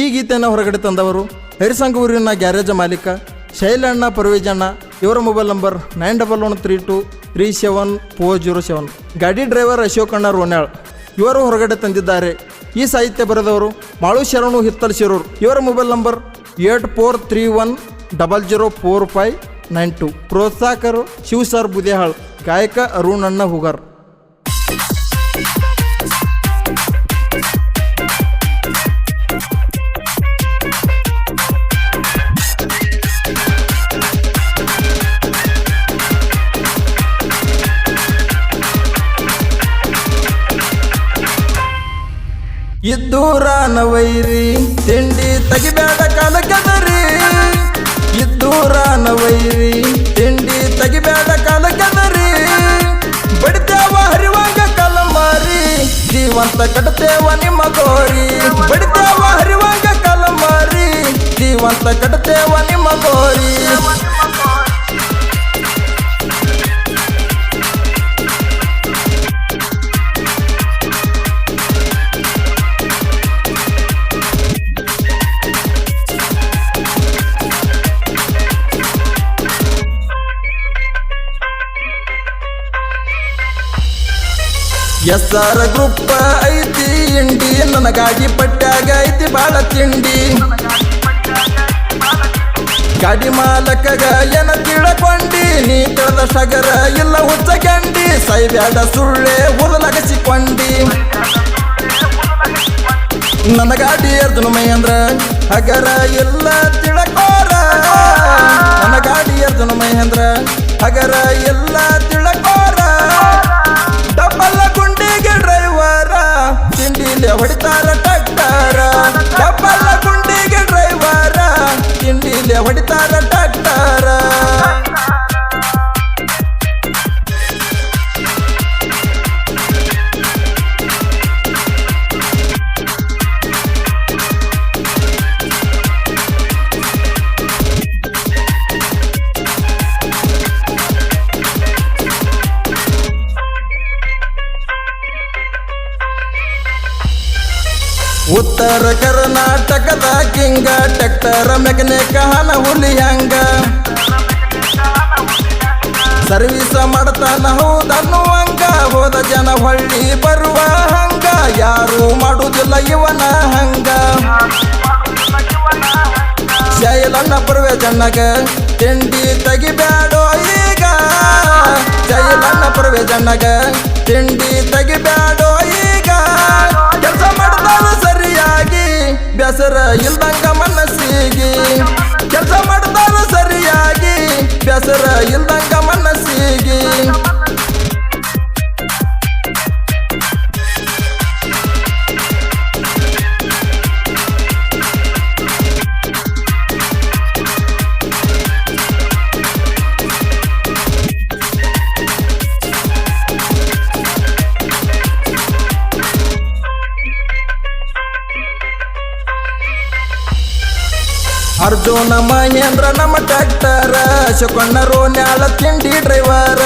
ಈ ಗೀತೆಯನ್ನು ಹೊರಗಡೆ ತಂದವರು ಹರಿಸಂಗ ಊರಿನ ಗ್ಯಾರೇಜ್ ಮಾಲೀಕ ಶೈಲಣ್ಣ ಪರ್ವೇಜಣ್ಣ. ಇವರ mobile number nine double one three two three seven four zero seven ಗಾಡಿ ಡ್ರೈವರ್ ಅಶೋಕಣ್ಣ ರೋನ್ಯಾಳ್ ಇವರು ಹೊರಗಡೆ ತಂದಿದ್ದಾರೆ. ಈ ಸಾಹಿತ್ಯ ಬರೆದವರು ಮಾಳು ಶರಣು ಹಿತ್ತಲ್ ಶಿರೂರ್. ಇವರ mobile number eight four three one double zero four five nine two ಪ್ರೋತ್ಸಾಹಕರು Shiv sir Budehal ಗಾಯಕ ಅರುಣಣ್ಣ ಹುಗಾರ್. ಇದ್ದೂರಾನ ವೈರಿ, ತಿಂಡಿ ತೆಗಿಬೇಡ ಇದ್ದು ರಾನ ವೈರಿ, ತಿಂಡಿ ತೆಗಿಬೇಡ ಕದರಿ. ಬಡಿತೇವ ಹರಿವಾಗ ಕಲಮಾರಿ ಜೀವಂತ ಕಟ್ತೇವ ನಿಮ್ಮ ಗೋರಿ. ಬಡಿತೇವ ಹರಿವಾಗ ಕಲಮಾರಿ ಜೀವಂತ ಕಟ್ತೇವ ನಿಮ್ಮ ಗೋರಿ ಎಸ್ಆರ್ ಗ್ರೂಪ್ ಐತಿ, ಇಂಡಿ ನನಗಾಗಿ ಪಟ್ಟಾಗ ಐತಿ, ಬಾಳ ತಿಂಡಿ. ಗಾಡಿ ಮಾಲಕಗ ಏನ ತಿಳಕೊಂಡಿ, ನೀ ತಿಳಿದ ಸಗರ ಇಲ್ಲ ಹುಚ್ಚ ಗಂಡಿ, ಸೈಬ್ಯಾಡ ಸುಳ್ಳೆ ಉದಲಗಸಿಕೊಂಡಿ ನನ್ನ ಗಾಡಿ ಅರ್ಜುನ ಮೈ ಅಂದ್ರ ಹಗರ ಎಲ್ಲ ತಿಳಕೋರ. ನನ್ನ ಗಾಡಿ ಅರ್ಜುನ ಮೈ ಅಂದ್ರ ಹಗರ ಎಲ್ಲ ತಿಳಕೋರ. ಹೊಡಿತಾರ ಟ್ಯಾಕ್ಟರ ಚಪ್ಪಲ್ಲ ಗುಂಡಿಗೆ ಡ್ರೈವರ ತಿಂಡಿಲೆ ಹೊಡಿತಾರ ಉತ್ತರ ಕರ್ನಾಟಕದ ಕಿಂಗ ಟ್ಯಾಕ್ಟರ್ ಮೆಕ್ನಿಕ ಹನ ಹುಲಿ ಹಂಗ ಸರ್ವಿಸ ಮಾಡ್ತಾನ ಹೌದನ್ನುವಂಗ ಹೋದ ಜನ ಹೊಳ್ಳಿ ಬರುವ ಹಂಗ. ಯಾರು ಮಾಡುದಿಲ್ಲ ಇವನ ಹಂಗ. ಶೈಲಣ್ಣ ಬರುವೆ ಜನಗ, ತಿಂಡಿ ತೆಗಿಬ್ಯಾಡೋ ಈಗ. ಶೈಲಣ್ಣ ಬರುವೆ ಜನಗ, ತಿಂಡಿ ತೆಗಿಬ್ಯಾಡೋ ಈಗ. ಕೆಲಸ ಮಾಡ್ತಾನ ಬೇಸರ ಇಲ್ದಂಗ ಮನಸ್ಸಿಗೆ ಅರ್ಜುನ ಮಹೇಂದ್ರ ನಮ್ಮ ಟ್ರ್ಯಾಕ್ಟರ್ ಅಶೋಕಣ್ಣ ರೋನ್ಯಾಳ ತಿಂಡಿ ಡ್ರೈವರ್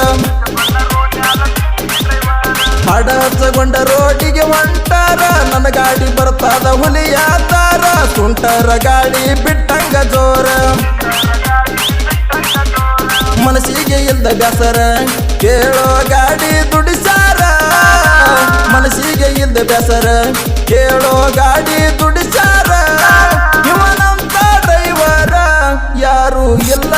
ಹಡಸಗೊಂಡ ರೋಡಿಗೆ ಹೊಂಟಾರ, ನನ್ನ ಗಾಡಿ ಬರ್ತಾದ ಹುಲಿಯಾತಾರ. ಸುಂಟರ ಗಾಡಿ ಬಿಟ್ಟಂಗ ಜೋರ. ಮನಸ್ಸಿಗೆ ಇಲ್ದ ಬೇಸರ ಕೇಳೋ ಗಾಡಿ ದುಡಿಸಾರ ಮನಸ್ಸಿಗೆ ಇಲ್ದ ಬೇಸರ ಕೇಳೋ ಗಾಡಿ ದುಡಿಸಾರ ಯಾರು ಇಲ್ಲ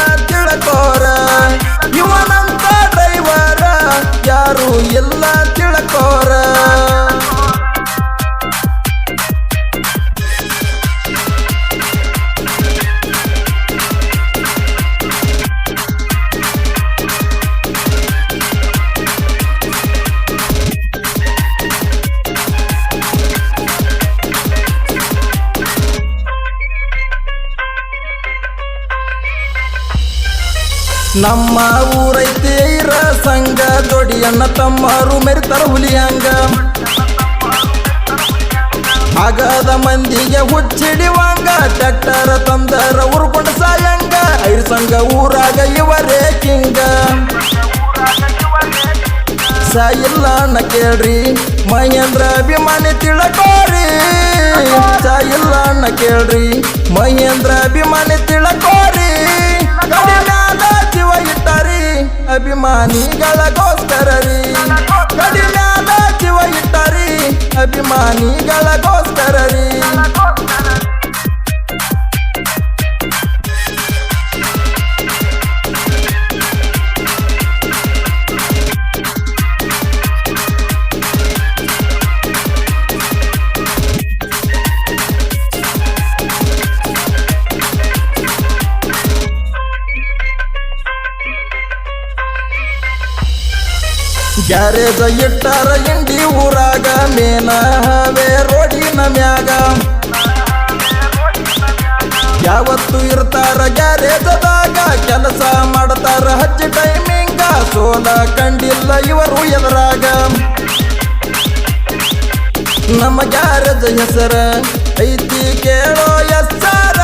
ನಮ್ಮ ಊರೈತೆ ಇರ ಸಂಘ ದೊಡಿಯಣ್ಣ ತಮ್ಮರು ಮೆರಿತಾರ ಹುಲಿಯಂಗ. ಆಗದ ಮಂದಿಗೆ ಹುಚ್ಚಿಡಿವಂಗ, ಟ್ಯಾಕ್ಟರ್ ತಂದರ ಉರ್ಕೊಂಡು ಸಾಯಂಗ. ಐದು ಸಂಘ ಊರಾಗ ಇವರೇ ಕಿಂಗ. ಸಾಯಿಲ್ಲ ಅಣ್ಣ ಕೇಳ್ರಿ, ಮಹೇಂದ್ರ ಅಭಿಮಾನಿ ತಿಳಕೋರಿ ಸಾಯಿಲ್ಲ ಅಣ್ಣ ಕೇಳ್ರಿ, ಮಹೇಂದ್ರ ಅಭಿಮಾನಿ ತಿಳಕೋರಿ ಕಡಿಮ್ಯಾದ ಜೀವ ಇಟ್ಟಾರಿ ಅಭಿಮಾನಿಗಳಗೋಸ್ಕರ ರೀ ಕಡಿಮ್ಯಾದ ಜೀವ ಇಟ್ಟಾರಿ ಗ್ಯಾರೇಜ ಇಟ್ಟಾರ ಇಂಡಿ ಊರಾಗ ಮೇನ ಹವೆ ರೋಡಿನ ಮ್ಯಾಗ. ಯಾವತ್ತು ಇರ್ತಾರ ಗ್ಯಾರೇಜದಾಗ, ಕೆಲಸ ಮಾಡ್ತಾರ ಹಚ್ಚ ಟೈಮಿಂಗ ಸೋಲ ಕಂಡಿಲ್ಲ ಇವರು ಎದುರಾಗ. ನಮ್ಮ ಗ್ಯಾರೇಜ್ ಹೆಸರ ಐತಿ ಕೇಳೋ ಎಸ್ಸಾರ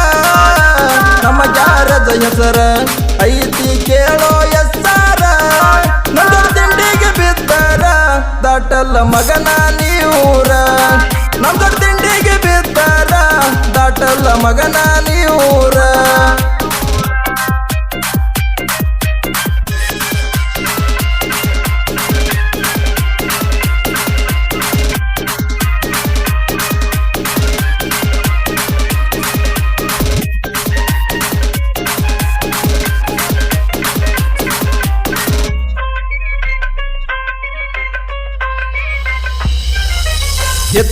ನಮ್ಮ ಗ್ಯಾರೇಜ್ ಹೆಸರ ಐತಿ ಕೇಳೋ ದಾಟಲ್ಲ ಮಗನ ನೀವೂರ? ನಮ್ದು ತಿಂಡಿಗೆ ಬಿದ್ದಾರ? ದಾಟಲ್ಲ ಮಗನ ನೀವೂರ?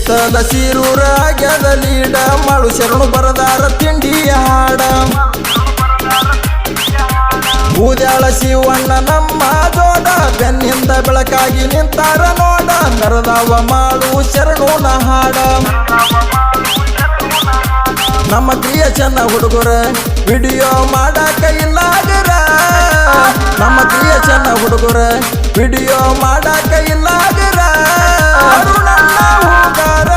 ಎತ್ತದ ಸೀರೂರ ಆಗ್ಯದ ಲೀಡ ಮಾಡು ಶರಣು ಬರದಾರ ತಿಂಡಿಯ ಹಾಡ. ಬೂದ್ಯಾಳ ಶಿವಣ್ಣ ನಮ್ಮ ಜೋಡ ಬೆನ್ನಿಂದ ಬೆಳಕಾಗಿ ನಿಂತಾರ ನೋಡ ನರದವ ಮಾಡು ಶರಣುನ ಹಾಡ. ನಮ್ಮ ಕ್ರಿಯೇಷನ್ ಹುಡುಗರ ವಿಡಿಯೋ ಮಾಡಾಕ ಇಲ್ಲಾಗರ. ನಮ್ಮ ಕ್ರಿಯೇಷನ್ ಹುಡುಗರ ವಿಡಿಯೋ ಮಾಡಾಕ ಇಲ್ಲಾಗರ. ಅರುಣಣ್ಣ ಹೂಗಾರ